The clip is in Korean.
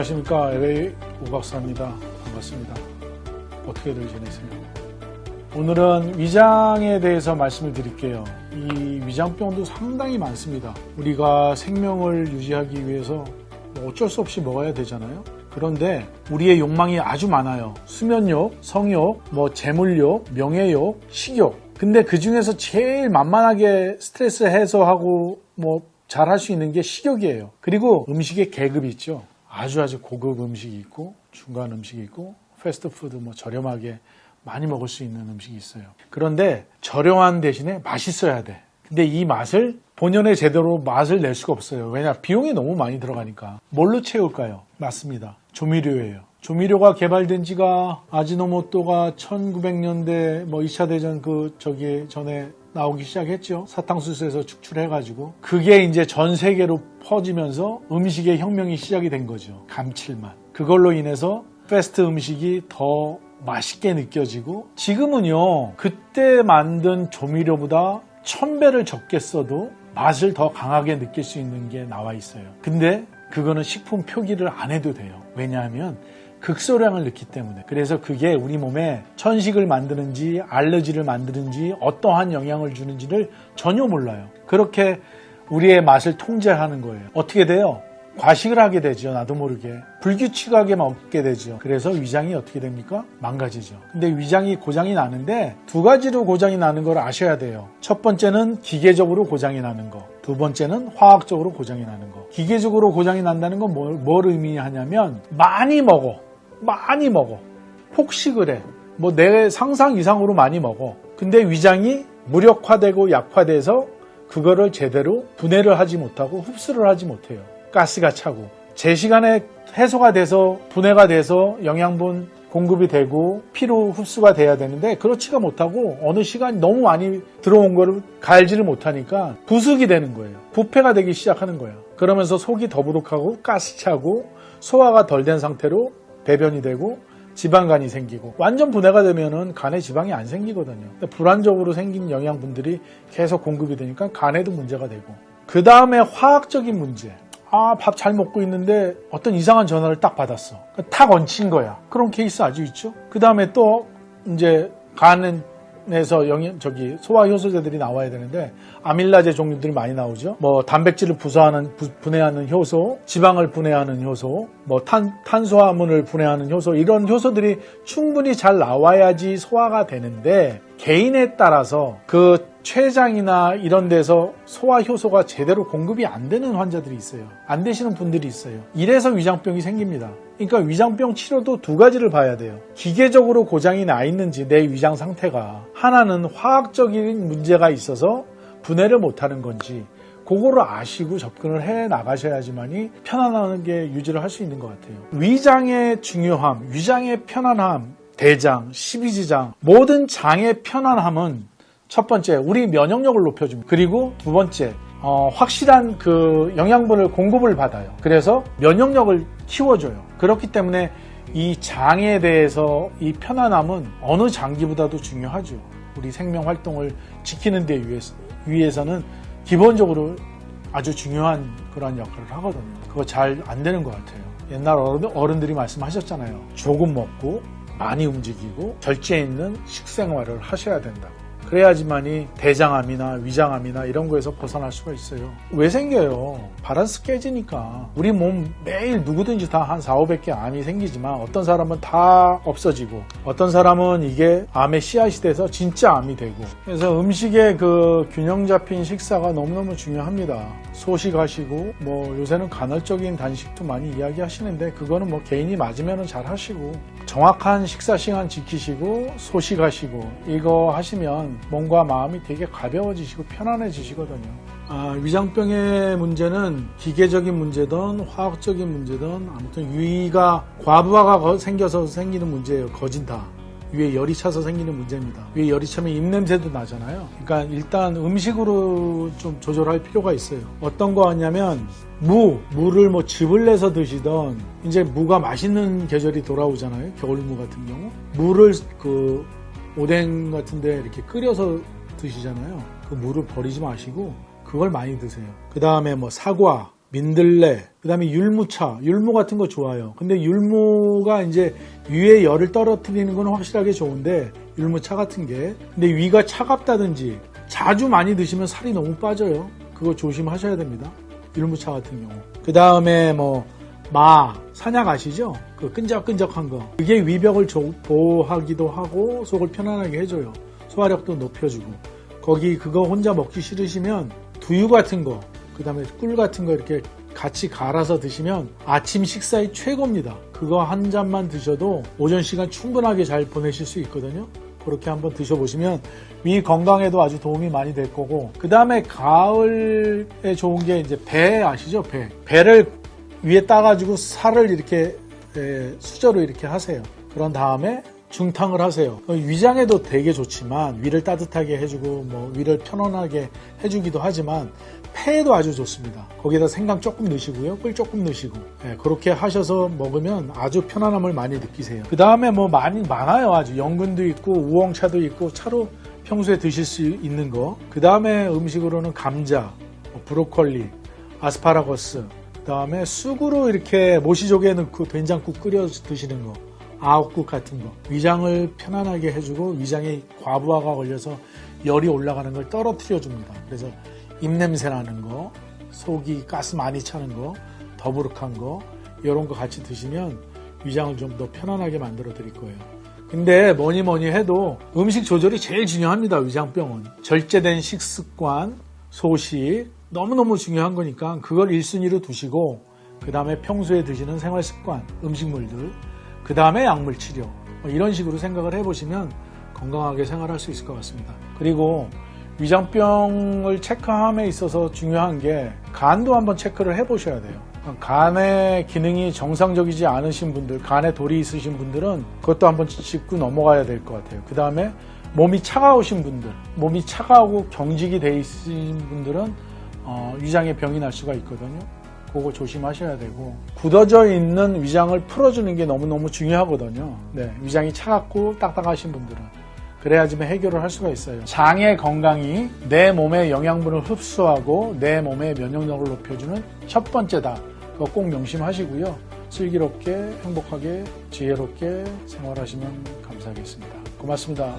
안녕하십니까 LA 오박사입니다. 반갑습니다. 어떻게들 지내세요? 오늘은 위장에 대해서 말씀을 드릴게요. 이 위장병도 상당히 많습니다. 우리가 생명을 유지하기 위해서 뭐 어쩔 수 없이 먹어야 되잖아요. 그런데 우리의 욕망이 아주 많아요. 수면욕, 성욕, 뭐 재물욕, 명예욕, 식욕. 근데 그 중에서 제일 만만하게 스트레스 해소하고 뭐 잘 할 수 있는 게 식욕이에요. 그리고 음식의 계급이 있죠. 아주 아주 고급 음식이 있고 중간 음식이 있고 패스트푸드 뭐 저렴하게 많이 먹을 수 있는 음식이 있어요. 그런데 저렴한 대신에 맛있어야 돼. 근데 이 맛을 본연의 제대로 맛을 낼 수가 없어요. 왜냐 비용이 너무 많이 들어가니까. 뭘로 채울까요? 맞습니다. 조미료예요. 조미료가 개발된 지가 아지노모토가 1900년대 뭐 2차 대전 그 저기 전에 나오기 시작했죠. 사탕수수에서 축출해가지고 그게 이제 전 세계로 퍼지면서 음식의 혁명이 시작이 된 거죠. 감칠맛. 그걸로 인해서 패스트 음식이 더 맛있게 느껴지고 지금은요 그때 만든 조미료보다 천 배를 적게 써도 맛을 더 강하게 느낄 수 있는 게 나와 있어요. 근데 그거는 식품 표기를 안 해도 돼요. 왜냐하면 극소량을 넣기 때문에. 그래서 그게 우리 몸에 천식을 만드는지 알러지를 만드는지 어떠한 영향을 주는지를 전혀 몰라요. 그렇게 우리의 맛을 통제하는 거예요. 어떻게 돼요? 과식을 하게 되죠. 나도 모르게. 불규칙하게 먹게 되죠. 그래서 위장이 어떻게 됩니까? 망가지죠. 근데 위장이 고장이 나는데 두 가지로 고장이 나는 걸 아셔야 돼요. 첫 번째는 기계적으로 고장이 나는 거. 두 번째는 화학적으로 고장이 나는 거. 기계적으로 고장이 난다는 건 뭘, 뭘 의미하냐면 많이 먹어. 많이 먹어. 폭식을 해. 뭐 내 상상 이상으로 많이 먹어. 근데 위장이 무력화되고 약화돼서 그거를 제대로 분해를 하지 못하고 흡수를 하지 못해요. 가스가 차고. 제 시간에 해소가 돼서 분해가 돼서 영양분 공급이 되고 피로 흡수가 돼야 되는데 그렇지가 못하고 어느 시간이 너무 많이 들어온 거를 갈지를 못하니까 부숙이 되는 거예요. 부패가 되기 시작하는 거예요. 그러면서 속이 더부룩하고 가스 차고 소화가 덜 된 상태로 배변이 되고 지방간이 생기고 완전 분해가 되면은 간에 지방이 안 생기거든요. 불안적으로 생긴 영양분들이 계속 공급이 되니까 간에도 문제가 되고 그 다음에 화학적인 문제. 아, 밥 잘 먹고 있는데 어떤 이상한 전화를 딱 받았어. 탁 얹힌 거야. 그런 케이스 아주 있죠. 그 다음에 또 이제 간 에서 영양, 저기 소화 효소제들이 나와야 되는데 아밀라제 종류들이 많이 나오죠. 뭐 단백질을 부수하는, 부- 분해하는 효소, 지방을 분해하는 효소, 뭐 탄, 탄수화물을 분해하는 효소, 이런 효소들이 충분히 잘 나와야지 소화가 되는데 개인에 따라서 그 췌장이나 이런 데서 소화 효소가 제대로 공급이 안 되는 환자들이 있어요. 안 되시는 분들이 있어요. 이래서 위장병이 생깁니다. 그러니까 위장병 치료도 두 가지를 봐야 돼요. 기계적으로 고장이 나 있는지 내 위장 상태가 하나는 화학적인 문제가 있어서 분해를 못하는 건지 그거를 아시고 접근을 해 나가셔야지만이 편안하게 유지를 할 수 있는 것 같아요. 위장의 중요함, 위장의 편안함, 대장, 십이지장 모든 장의 편안함은 첫 번째 우리 면역력을 높여줍니다. 그리고 두 번째 어, 확실한 그 영양분을 공급을 받아요. 그래서 면역력을 키워줘요. 그렇기 때문에 이 장에 대해서 이 편안함은 어느 장기보다도 중요하죠. 우리 생명 활동을 지키는 데 위해서, 위해서는 기본적으로 아주 중요한 그러한 역할을 하거든요. 그거 잘 안 되는 것 같아요. 옛날 어른- 어른들이 말씀하셨잖아요. 조금 먹고 많이 움직이고 절제 있는 식생활을 하셔야 된다. 그래야지만이 대장암이나 위장암이나 이런 거에서 벗어날 수가 있어요. 왜 생겨요? 바란스 깨지니까. 우리 몸 매일 누구든지 다 한 4, 500개 암이 생기지만 어떤 사람은 다 없어지고 어떤 사람은 이게 암의 씨앗이 돼서 진짜 암이 되고 그래서 음식의 그 균형 잡힌 식사가 너무너무 중요합니다. 소식하시고 뭐 요새는 간헐적인 단식도 많이 이야기하시는데 그거는 뭐 개인이 맞으면 잘 하시고 정확한 식사 시간 지키시고 소식하시고 이거 하시면 몸과 마음이 되게 가벼워지시고 편안해지시거든요. 아, 위장병의 문제는 기계적인 문제든 화학적인 문제든 아무튼 위가 과부하가 거- 생겨서 생기는 문제예요. 거진 다. 위에 열이 차서 생기는 문제입니다. 위에 열이 차면 입냄새도 나잖아요. 그러니까 일단 음식으로 좀 조절할 필요가 있어요. 어떤 거 하냐면 무, 무를 뭐 즙을 내서 드시던 이제 무가 맛있는 계절이 돌아오잖아요. 겨울무 같은 경우. 무를 그 오뎅 같은데 이렇게 끓여서 드시잖아요. 그 무를 버리지 마시고 그걸 많이 드세요. 그 다음에 뭐 사과, 민들레, 그 다음에 율무차, 율무 같은 거 좋아요. 근데 율무가 이제 위에 열을 떨어뜨리는 건 확실하게 좋은데, 율무차 같은 게. 근데 위가 차갑다든지, 자주 많이 드시면 살이 너무 빠져요. 그거 조심하셔야 됩니다. 율무차 같은 경우. 그 다음에 뭐, 마, 산약 아시죠? 그 끈적끈적한 거. 그게 위벽을 조- 보호하기도 하고, 속을 편안하게 해줘요. 소화력도 높여주고. 거기 그거 혼자 먹기 싫으시면, 두유 같은 거, 그 다음에 꿀 같은 거 이렇게 같이 갈아서 드시면 아침 식사의 최고입니다. 그거 한 잔만 드셔도 오전 시간 충분하게 잘 보내실 수 있거든요. 그렇게 한번 드셔보시면 위 건강에도 아주 도움이 많이 될 거고 그 다음에 가을에 좋은 게 이제 배 아시죠? 배 배를 위에 따가지고 살을 이렇게 에, 수저로 이렇게 하세요. 그런 다음에 중탕을 하세요. 어, 위장에도 되게 좋지만 위를 따뜻하게 해주고 뭐 위를 편안하게 해주기도 하지만 폐에도 아주 좋습니다. 거기다 생강 조금 넣으시고요. 꿀 조금 넣으시고 예, 그렇게 하셔서 먹으면 아주 편안함을 많이 느끼세요. 그 다음에 뭐 많이 많아요. 아주 연근도 있고 우엉차도 있고 차로 평소에 드실 수 있는 거. 그 다음에 음식으로는 감자, 뭐 브로콜리, 아스파라거스, 그 다음에 쑥으로 이렇게 모시조개 넣고 된장국 끓여 드시는 거. 아욱국 같은 거 위장을 편안하게 해주고 위장에 과부하가 걸려서 열이 올라가는 걸 떨어뜨려 줍니다. 그래서 입냄새 나는 거, 속이 가스 많이 차는 거, 더부룩한 거 이런 거 같이 드시면 위장을 좀 더 편안하게 만들어 드릴 거예요. 근데 뭐니 뭐니 해도 음식 조절이 제일 중요합니다. 위장병은 절제된 식습관, 소식 너무너무 중요한 거니까 그걸 1순위로 두시고 그 다음에 평소에 드시는 생활 습관, 음식물들 그 다음에 약물 치료 뭐 이런 식으로 생각을 해보시면 건강하게 생활할 수 있을 것 같습니다. 그리고 위장병을 체크함에 있어서 중요한 게 간도 한번 체크를 해보셔야 돼요. 간의 기능이 정상적이지 않으신 분들, 간에 돌이 있으신 분들은 그것도 한번 짚고 넘어가야 될 것 같아요. 그 다음에 몸이 차가우신 분들, 몸이 차가우고 경직이 돼 있으신 분들은 어, 위장에 병이 날 수가 있거든요. 그거 조심하셔야 되고 굳어져 있는 위장을 풀어주는 게 너무너무 중요하거든요. 네, 위장이 차갑고 딱딱하신 분들은 그래야지만 해결을 할 수가 있어요. 장의 건강이 내 몸의 영양분을 흡수하고 내 몸의 면역력을 높여주는 첫 번째다. 그거 꼭 명심하시고요. 슬기롭게 행복하게 지혜롭게 생활하시면 감사하겠습니다. 고맙습니다.